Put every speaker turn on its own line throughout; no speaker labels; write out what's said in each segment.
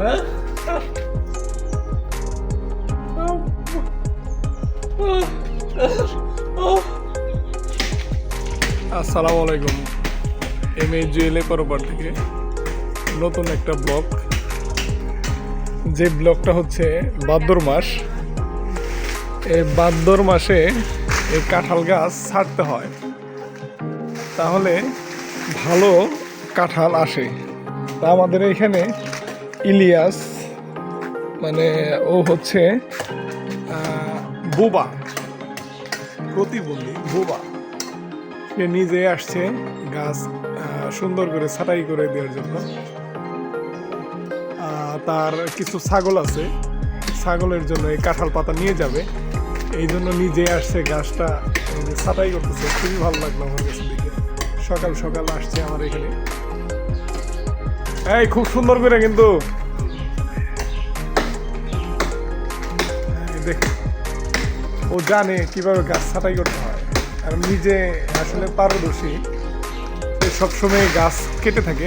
আসসালামু আলাইকুম M A জুয়েলে পরবার থেকে নতুন একটা ব্লগ। যে ব্লগটা হচ্ছে ভাদ্র মাস। এই ভাদ্র মাসে এই কাঁঠাল গাছ ছাড়তে হয়। তাহলে ভালো কাঁঠাল আসে। তা আমাদের এখানে ইলিয়াস মানে ও হচ্ছে বুবা, প্রতিবন্ধী, বুবা। সে নিজে আসছে গাছ সুন্দর করে ছাটাই করে দেওয়ার জন্য। তার কিছু ছাগল আছে, ছাগলের জন্য এই কাঁঠাল পাতা নিয়ে যাবে। এই জন্য নিজে আসছে গাছটা ছাটাই করতেছে। খুবই ভালো লাগল আমার কাছে দেখে। সকাল সকাল আসছে আমার এখানে। এই, খুব সুন্দর করে কিন্তু। ও জানে কীভাবে গাছ ছাটাই করতে হয়। আর নিজে আসলে পারদর্শী। সবসময় গাছ কেটে থাকে।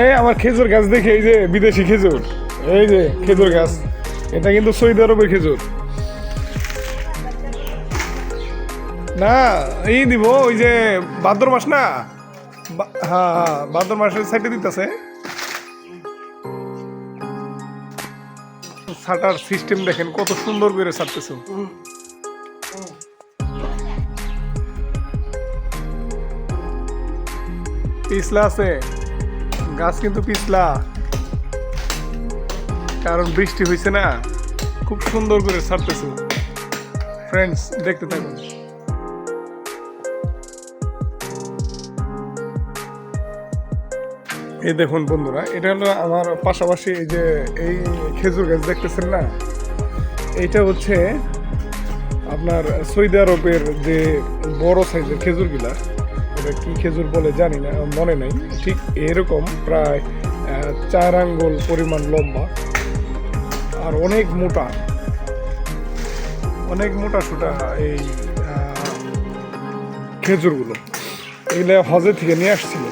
এই আমার খেজুর গাছ দেখে এই যে বিদেশি খেজুর। এই যে খেজুর গাছ। এটা কিন্তু সৌদি আরবের খেজুর। না, এই দিব, ওই যে ভাদ্র মাস না? হ্যাঁ হ্যাঁ ভাদ্র মাসের সাইডে দিতেছে। ছাটার সিস্টেম দেখেন, কত সুন্দর করে ছাড়তেছে পিছলা আছে, গাছ কিন্তু পিছলা। কারণ বৃষ্টি হয়েছে না, খুব সুন্দর করে ছাড়তেছে ফ্রেন্ডস দেখতে থাকুন। এই দেখুন বন্ধুরা, এটা হলো আমার পাশাপাশি এই যে এই খেজুর গাছ দেখতেছেন না? এইটা হচ্ছে আপনার সৌদি আরবের যে বড় সাইজের খেজুরগুলা। এটা কি খেজুর বলে জানি না মনে নাই। ঠিক এরকম প্রায় চার আঙ্গুল পরিমাণ লম্বা আর অনেক মোটা। অনেক মোটা সোটা এই খেজুরগুলো। এগুলো হজে থেকে নিয়ে আসছিল।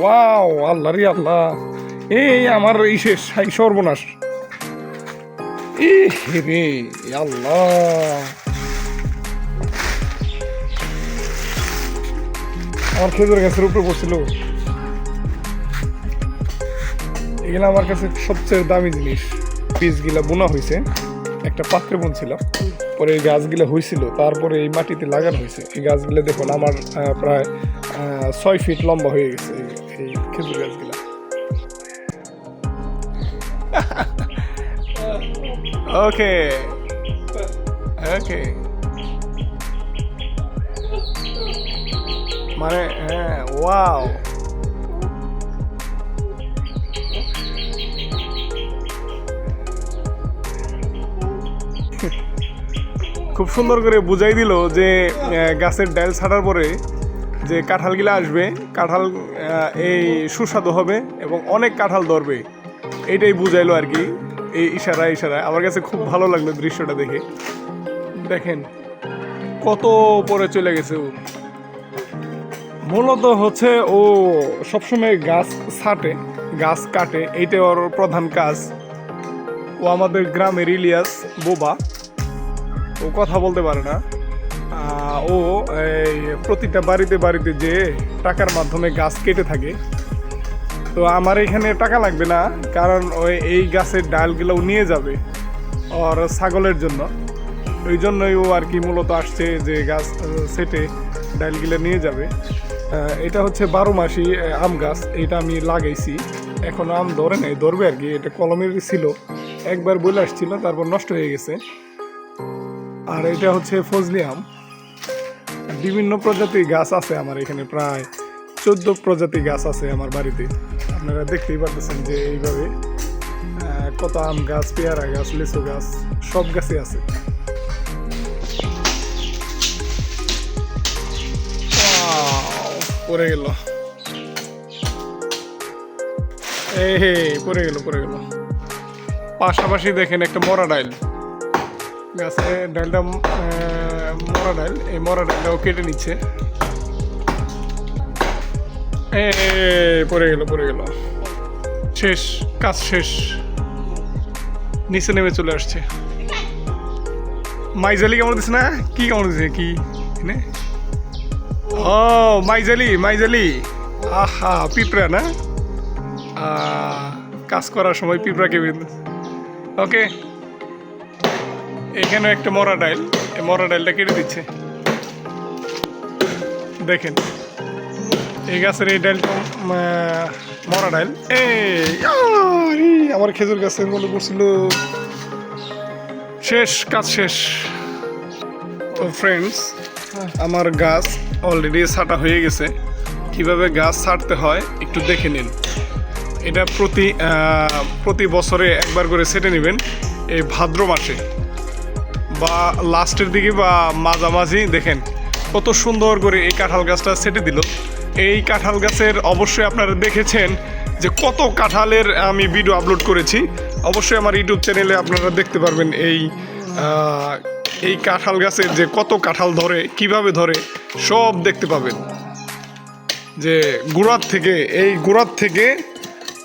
ওয়াও আল্লাহ রে আল্লাহ। এই আমার এই শেষ সর্বনাশ। রে আল্লাহ। আমার খেজুর গাছের উপরে পড়ছিল। এগুলো আমার কাছে সবচেয়ে দামি জিনিস। বীজগুলা বোনা হয়েছে। একটা পাত্রে বুনছিল। পরে এই গাছগুলো হয়েছিল তারপরে এই মাটিতে লাগানো হয়েছে। এই গাছগুলো দেখুন, আমার প্রায় ছয় ফিট লম্বা হয়ে গেছে। খেজুর গাছগুলা ওকে ওকে মানে হ্যাঁ ওয়াও খুব সুন্দর করে বুঝাই দিল যে গাছের ডাল ছাড়ার পরে যে কাঁঠালগুলো আসবে, কাঁঠাল এই সুস্বাদু হবে এবং অনেক কাঁঠাল ধরবে। এইটাই বুঝাইলো আর কি, এই ইশারা ইশারায়। আমার কাছে খুব ভালো লাগল দৃশ্যটা দেখে। দেখেন, কত পরে চলে গেছে ও। মূলত হচ্ছে ও সবসময় গাছ ছাটে, গাছ কাটে এইটা ওর প্রধান কাজ। ও আমাদের গ্রামের ইলিয়াস বোবা। ও কথা বলতে পারে না। ও প্রতিটা বাড়িতে বাড়িতে যে টাকার মাধ্যমে গাছ কেটে থাকে, তো আমার এখানে টাকা লাগবে না, কারণ ওই এই গাছের ডালগুলোও নিয়ে যাবে ওর ছাগলের জন্য। ওই জন্যই ও আর কি মূলত আসছে যে গাছ সেটে ডালগুলো নিয়ে যাবে। এটা হচ্ছে বারো মাসি আম গাছ, এটা আমি লাগাইছি। এখন আম ধরে নাই, ধরবে আর কি, এটা কলমের ছিল। একবার বলে আসছিল, তারপর নষ্ট হয়ে গেছে। আর এটা হচ্ছে ফজলি আম। বিভিন্ন প্রজাতির গাছ আছে আমার এখানে প্রায় চোদ্দ প্রজাতি গাছ আছে আমার বাড়িতে। আপনারা দেখতেই পারতেছেন যে এইভাবে কত আম গাছ পেয়ারা গাছ লিচু গাছ সব গাছই আছে। পড়ে গেল। এই হে পড়ে গেল পড়ে গেল। পাশাপাশি দেখেন একটা মরা ডাইল। গাছে আহ, মরা ডাল এই মরা ডালটাও কেটে নিচ্ছে এ পড়ে গেল পড়ে গেল শেষ কাজ শেষ নিচে নেমে চলে আসছে মাইজালি কেমন দিছে না কি কেমন দিছে কি ও মাইজালি মাইজালি আহা পিঁপড়া না কাজ করার সময় পিঁপড়াকে ওকে এখানে একটা মরা ডাইল মরা ডাইলটা কেটে দিচ্ছে। দেখেন, এই গাছের এই ডাইলটা মরা ডাইল। এই আমার খেজুর গাছের মধ্যে পড়ছিল। শেষ কাজ শেষ। তো ফ্রেন্ডস আমার গাছ অলরেডি ছাটা হয়ে গেছে। কীভাবে গাছ ছাড়তে হয় একটু দেখে নিন। এটা প্রতি প্রতি বছরে একবার করে সেটে নেবেন এই ভাদ্র মাসে। বা লাস্টের দিকে বা মাঝামাঝি, দেখেন কত সুন্দর করে এই কাঁঠাল গাছটা সেটে দিল। এই কাঁঠাল গাছের অবশ্যই আপনারা দেখেছেন যে কত কাঁঠালের আমি ভিডিও আপলোড করেছি। অবশ্যই আমার ইউটিউব চ্যানেলে আপনারা দেখতে পারবেন এই এই কাঁঠাল গাছের যে কত কাঁঠাল ধরে, কীভাবে ধরে, সব দেখতে পাবেন। যে গোড়ার থেকে, এই গোড়ার থেকে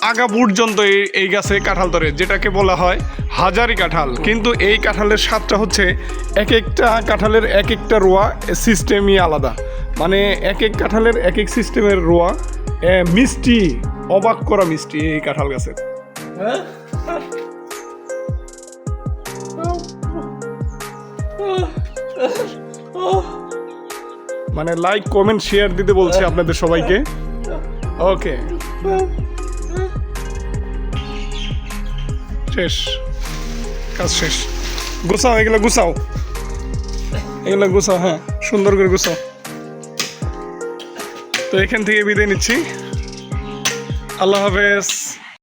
আগা পর্যন্ত এই এই গাছে কাঁঠাল ধরে, যেটাকে বলা হয় হাজারি কাঁঠাল। কিন্তু এই কাঁঠালের স্বাদটা হচ্ছে এক একটা কাঁঠালের এক একটা রোয়া সিস্টেমই আলাদা। মানে এক এক কাঁঠালের এক এক সিস্টেমের রোয়া মিষ্টি, অবাক করা মিষ্টি এই কাঁঠাল গাছের। মানে লাইক কমেন্ট শেয়ার দিতে বলছি আপনাদের সবাইকে। ওকে শেষ। কাজ শেষ। গুছাও, এগুলো গুছাও। এগুলো গুছাও হ্যাঁ সুন্দর করে গুছাও। তো এখান থেকে বিদায় নিচ্ছি। আল্লাহ হাফেজ।